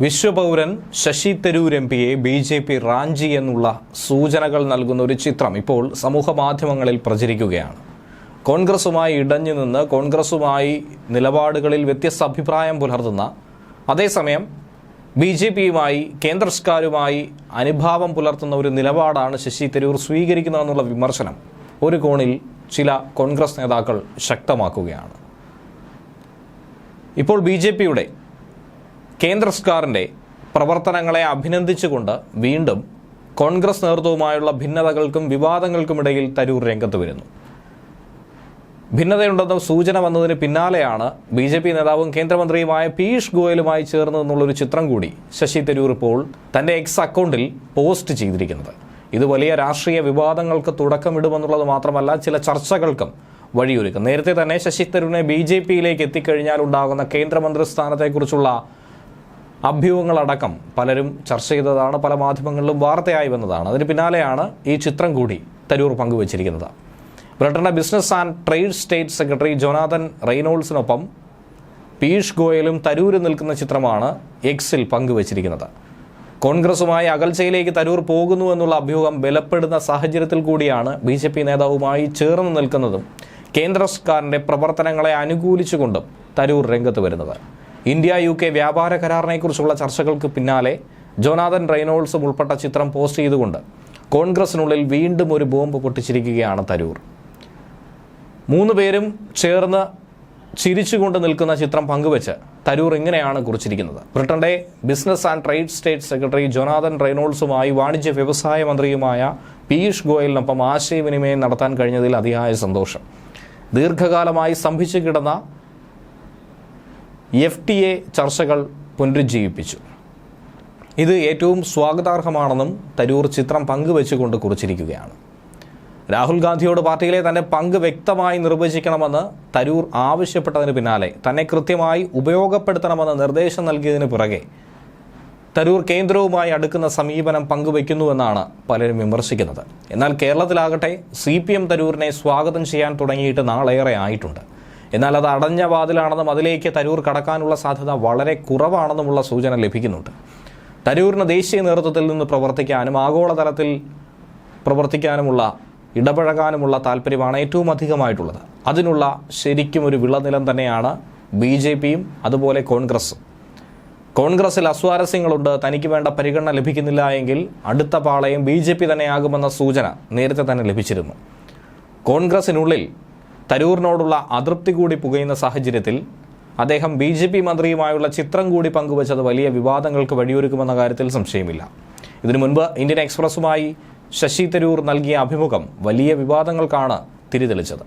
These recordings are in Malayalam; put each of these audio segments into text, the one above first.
വിശ്വപൗരൻ ശശി തരൂർ എം പിയെ ബി ജെ പി റാഞ്ചി എന്നുള്ള സൂചനകൾ നൽകുന്ന ഒരു ചിത്രം ഇപ്പോൾ സമൂഹ മാധ്യമങ്ങളിൽ പ്രചരിക്കുകയാണ്. കോൺഗ്രസുമായി ഇടഞ്ഞു നിന്ന് കോൺഗ്രസുമായി നിലപാടുകളിൽ വ്യത്യസ്ത അഭിപ്രായം പുലർത്തുന്ന അതേസമയം ബി ജെ പിയുമായി കേന്ദ്ര സർക്കാരുമായി അനുഭാവം പുലർത്തുന്ന ഒരു നിലപാടാണ് ശശി തരൂർ സ്വീകരിക്കുന്നതെന്നുള്ള വിമർശനം ഒരു കോണിൽ ചില കോൺഗ്രസ് നേതാക്കൾ ശക്തമാക്കുകയാണ്. ഇപ്പോൾ ബി ജെ പിയുടെ കേന്ദ്ര സർക്കാരിന്റെ പ്രവർത്തനങ്ങളെ അഭിനന്ദിച്ചുകൊണ്ട് വീണ്ടും കോൺഗ്രസ് നേതൃത്വവുമായുള്ള ഭിന്നതകൾക്കും വിവാദങ്ങൾക്കുമിടയിൽ തരൂർ രംഗത്ത് വരുന്നു. ഭിന്നതയുണ്ടെന്ന സൂചന വന്നതിന് പിന്നാലെയാണ് ബി ജെ പി നേതാവും കേന്ദ്രമന്ത്രിയുമായ പീയൂഷ് ഗോയലുമായി ചേർന്ന് എന്നുള്ളൊരു ചിത്രം കൂടി ശശി തരൂർ ഇപ്പോൾ തന്റെ എക്സ് അക്കൗണ്ടിൽ പോസ്റ്റ് ചെയ്തിരിക്കുന്നത്. ഇത് വലിയ രാഷ്ട്രീയ വിവാദങ്ങൾക്ക് തുടക്കമിടുമെന്നുള്ളത് മാത്രമല്ല ചില ചർച്ചകൾക്കും വഴിയൊരുക്കും. നേരത്തെ തന്നെ ശശി തരൂരിനെ ബി ജെ പിയിലേക്ക് എത്തിക്കഴിഞ്ഞാൽ ഉണ്ടാകുന്ന കേന്ദ്രമന്ത്രി സ്ഥാനത്തെക്കുറിച്ചുള്ള അഭ്യൂഹങ്ങളടക്കം പലരും ചർച്ച ചെയ്തതാണ് പല മാധ്യമങ്ങളിലും വാർത്തയായി വന്നതാണ്. അതിന് പിന്നാലെയാണ് ഈ ചിത്രം കൂടി തരൂർ പങ്കുവച്ചിരിക്കുന്നത്. ബ്രിട്ടന്റെ business and trade state secretary Jonathan റെയ്നോൾസിനൊപ്പം Piyush ഗോയലും തരൂരും നിൽക്കുന്ന ചിത്രമാണ് എക്സിൽ പങ്കുവച്ചിരിക്കുന്നത്. കോൺഗ്രസുമായി അകൽച്ചയിലേക്ക് തരൂർ പോകുന്നു എന്നുള്ള അഭ്യൂഹം ബലപ്പെടുന്ന സാഹചര്യത്തിൽ കൂടിയാണ് ബി ജെ പി നേതാവുമായി ചേർന്ന് നിൽക്കുന്നതും കേന്ദ്ര സർക്കാരിന്റെ പ്രവർത്തനങ്ങളെ അനുകൂലിച്ചുകൊണ്ടും തരൂർ രംഗത്ത് വരുന്നത്. ഇന്ത്യ യു കെ വ്യാപാര കരാറിനെക്കുറിച്ചുള്ള ചർച്ചകൾക്ക് പിന്നാലെ ജോനാഥൻ റെയ്നോൾസും ഉൾപ്പെട്ട ചിത്രം പോസ്റ്റ് ചെയ്തുകൊണ്ട് കോൺഗ്രസിനുള്ളിൽ വീണ്ടും ഒരു ബോംബ് പൊട്ടിച്ചിരിക്കുകയാണ് തരൂർ. മൂന്ന് പേരും ചേർന്ന് ചിരിച്ചുകൊണ്ട് നിൽക്കുന്ന ചിത്രം പങ്കുവെച്ച് തരൂർ ഇങ്ങനെയാണ് കുറിച്ചിരിക്കുന്നത്. ബ്രിട്ടന്റെ business and trade state secretary Jonathan റെയ്നോൾസുമായി വാണിജ്യ വ്യവസായ മന്ത്രിയുമായ പീയൂഷ് ഗോയലിനൊപ്പം ആശയവിനിമയം നടത്താൻ കഴിഞ്ഞതിൽ അതിയായ സന്തോഷം. ദീർഘകാലമായി സ്തംഭിച്ചു കിടന്ന എഫ് ടി എ ചർച്ചകൾ പുനരുജ്ജീവിപ്പിച്ചു. ഇത് ഏറ്റവും സ്വാഗതാർഹമാണെന്നും തരൂർ ചിത്രം പങ്കുവെച്ചുകൊണ്ട് കുറിച്ചിരിക്കുകയാണ്. രാഹുൽ ഗാന്ധിയോട് പാർട്ടിയിലെ തന്നെ പങ്ക് വ്യക്തമായി നിർവചിക്കണമെന്ന് തരൂർ ആവശ്യപ്പെട്ടതിന് പിന്നാലെ തന്നെ കൃത്യമായി ഉപയോഗപ്പെടുത്തണമെന്ന് നിർദ്ദേശം നൽകിയതിന് പുറകെ തരൂർ കേന്ദ്രവുമായി അടുക്കുന്ന സമീപനം പങ്കുവയ്ക്കുന്നുവെന്നാണ് പലരും വിമർശിക്കുന്നത്. എന്നാൽ കേരളത്തിലാകട്ടെ സി പി എം തരൂരിനെ സ്വാഗതം ചെയ്യാൻ തുടങ്ങിയിട്ട് നാളേറെ ആയിട്ടുണ്ട്. എന്നാൽ അത് അടഞ്ഞ വാതിലാണെന്നും അതിലേക്ക് തരൂർ കടക്കാനുള്ള സാധ്യത വളരെ കുറവാണെന്നുമുള്ള സൂചന ലഭിക്കുന്നുണ്ട്. തരൂരിന് ദേശീയ നേതൃത്വത്തിൽ നിന്ന് പ്രവർത്തിക്കാനും ആഗോളതലത്തിൽ പ്രവർത്തിക്കാനുമുള്ള ഇടപഴകാനുമുള്ള താല്പര്യമാണ് ഏറ്റവും അധികമായിട്ടുള്ളത്. അതിനുള്ള ശരിക്കും ഒരു വിളനിലം തന്നെയാണ് ബി ജെ പിയും അതുപോലെ കോൺഗ്രസും. കോൺഗ്രസിൽ അസ്വാരസ്യങ്ങളുണ്ട് തനിക്ക് വേണ്ട പരിഗണന ലഭിക്കുന്നില്ല എങ്കിൽ അടുത്ത പാളയം ബി ജെ പി തന്നെയാകുമെന്ന സൂചന നേരത്തെ തന്നെ ലഭിച്ചിരുന്നു. കോൺഗ്രസിനുള്ളിൽ തരൂറിനോടുള്ള അതൃപ്തി കൂടി പുകയുന്ന സാഹചര്യത്തിൽ അദ്ദേഹം ബി ജെ പി മന്ത്രിയുമായുള്ള ചിത്രം കൂടി പങ്കുവച്ചത് വലിയ വിവാദങ്ങൾക്ക് വഴിയൊരുക്കുമെന്ന കാര്യത്തിൽ സംശയമില്ല. ഇതിനു മുൻപ് ഇന്ത്യൻ എക്സ്പ്രസുമായി ശശി തരൂർ നൽകിയ അഭിമുഖം വലിയ വിവാദങ്ങൾക്കാണ് തിരിതെളിച്ചത്.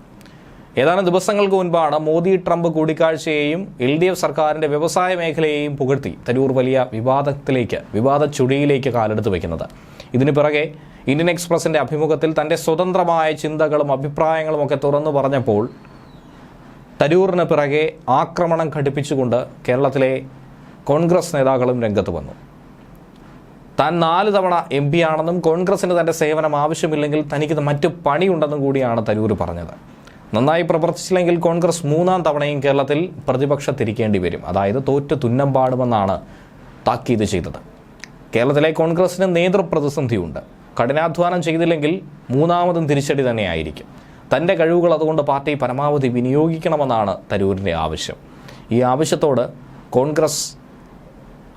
ഏതാനും ദിവസങ്ങൾക്ക് മുൻപാണ് മോദി ട്രംപ് കൂടിക്കാഴ്ചയെയും എൽ ഡി എഫ് സർക്കാരിന്റെ വ്യവസായ മേഖലയെയും പുകഴ്ത്തി തരൂർ വലിയ വിവാദത്തിലേക്ക് വിവാദ ചുഴിയിലേക്ക് കാലെടുത്ത് വയ്ക്കുന്നത്. ഇതിനു പിറകെ ഇന്ത്യൻ എക്സ്പ്രസിന്റെ അഭിമുഖത്തിൽ തന്റെ സ്വതന്ത്രമായ ചിന്തകളും അഭിപ്രായങ്ങളും ഒക്കെ തുറന്നു പറഞ്ഞപ്പോൾ തരൂറിന് പിറകെ ആക്രമണം ഘടിപ്പിച്ചുകൊണ്ട് കേരളത്തിലെ കോൺഗ്രസ് നേതാക്കളും രംഗത്ത് വന്നു. താൻ നാല് തവണ എം പി ആണെന്നും കോൺഗ്രസിന് തന്റെ സേവനം ആവശ്യമില്ലെങ്കിൽ തനിക്ക് മറ്റ് പണിയുണ്ടെന്നും കൂടിയാണ് തരൂർ പറഞ്ഞത്. നന്നായി പ്രവർത്തിച്ചില്ലെങ്കിൽ കോൺഗ്രസ് മൂന്നാം തവണയും കേരളത്തിൽ പ്രതിപക്ഷത്തിരിക്കേണ്ടി വരും അതായത് തോറ്റ് തുന്നം പാടുമെന്നാണ് താക്കീത് ചെയ്തത്. കേരളത്തിലെ കോൺഗ്രസിന് നേതൃപ്രതിസന്ധിയുണ്ട്. കഠിനാധ്വാനം ചെയ്തില്ലെങ്കിൽ മൂന്നാമതും തിരിച്ചടി തന്നെയായിരിക്കും. തന്റെ കഴിവുകൾ അതുകൊണ്ട് പാർട്ടി പരമാവധി വിനിയോഗിക്കണമെന്നാണ് തരൂരിന്റെ ആവശ്യം. ഈ ആവശ്യത്തോട് കോൺഗ്രസ്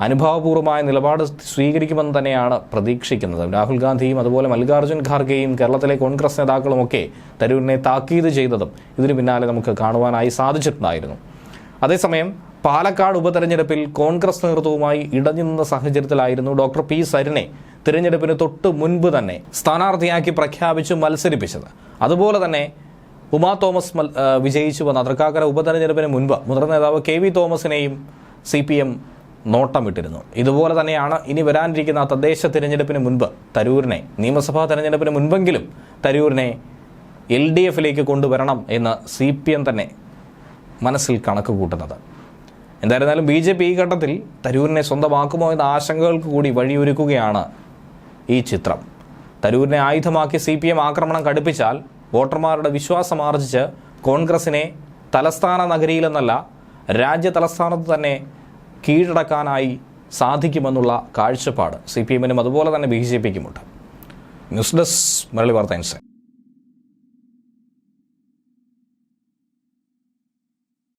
അനുഭാവപൂർവമായ നിലപാട് സ്വീകരിക്കുമെന്ന് തന്നെയാണ് പ്രതീക്ഷിക്കുന്നത്. രാഹുൽ ഗാന്ധിയും അതുപോലെ മല്ലികാർജുൻ ഖാർഗെയും കേരളത്തിലെ കോൺഗ്രസ് നേതാക്കളുമൊക്കെ തരൂരിനെ താക്കീത് ചെയ്തതും ഇതിനു പിന്നാലെ നമുക്ക് കാണുവാനായി സാധിച്ചിട്ടുണ്ടായിരുന്നു. അതേസമയം പാലക്കാട് ഉപതെരഞ്ഞെടുപ്പിൽ കോൺഗ്രസ് നേതൃത്വവുമായി ഇടഞ്ഞു നിന്ന സാഹചര്യത്തിലായിരുന്നു ഡോക്ടർ പി സരിനെ തിരഞ്ഞെടുപ്പിന് തൊട്ട് മുൻപ് തന്നെ സ്ഥാനാർത്ഥിയാക്കി പ്രഖ്യാപിച്ച് മത്സരിപ്പിച്ചത്. അതുപോലെ തന്നെ ഉമാ തോമസ് വിജയിച്ചു വന്ന തൃക്കാക്കര ഉപതെരഞ്ഞെടുപ്പിന് മുൻപ് മുതിർന്ന നേതാവ് കെ വി തോമസിനെയും സി പി എം നോട്ടമിട്ടിരുന്നു. ഇതുപോലെ തന്നെയാണ് ഇനി വരാനിരിക്കുന്ന തദ്ദേശ തിരഞ്ഞെടുപ്പിന് മുൻപ് തരൂരിനെ നിയമസഭാ തെരഞ്ഞെടുപ്പിന് മുൻപെങ്കിലും തരൂരിനെ എൽ ഡി എഫിലേക്ക് കൊണ്ടുവരണം എന്ന് സി പി എം തന്നെ മനസ്സിൽ കണക്ക് കൂട്ടുന്നത്. എന്തായിരുന്നാലും ബി ജെ പി ഈ ഘട്ടത്തിൽ തരൂരിനെ സ്വന്തമാക്കുമോ എന്ന ആശങ്കകൾക്ക് കൂടി വഴിയൊരുക്കുകയാണ് ഈ ചിത്രം. തരൂരിനെ ആയുധമാക്കി സി പി എം ആക്രമണം കടുപ്പിച്ചാൽ വോട്ടർമാരുടെ വിശ്വാസം ആർജിച്ച് കോൺഗ്രസിനെ തലസ്ഥാന നഗരിയിലെന്നല്ല രാജ്യ തലസ്ഥാനത്ത് തന്നെ കീഴടക്കാനായി സാധിക്കുമെന്നുള്ള കാഴ്ചപ്പാട് സി പി എമ്മിനും അതുപോലെ തന്നെ ബി ജെ പിക്കുമുണ്ട്. ന്യൂസ് ഡെസ്ക് മരളി വാർത്ത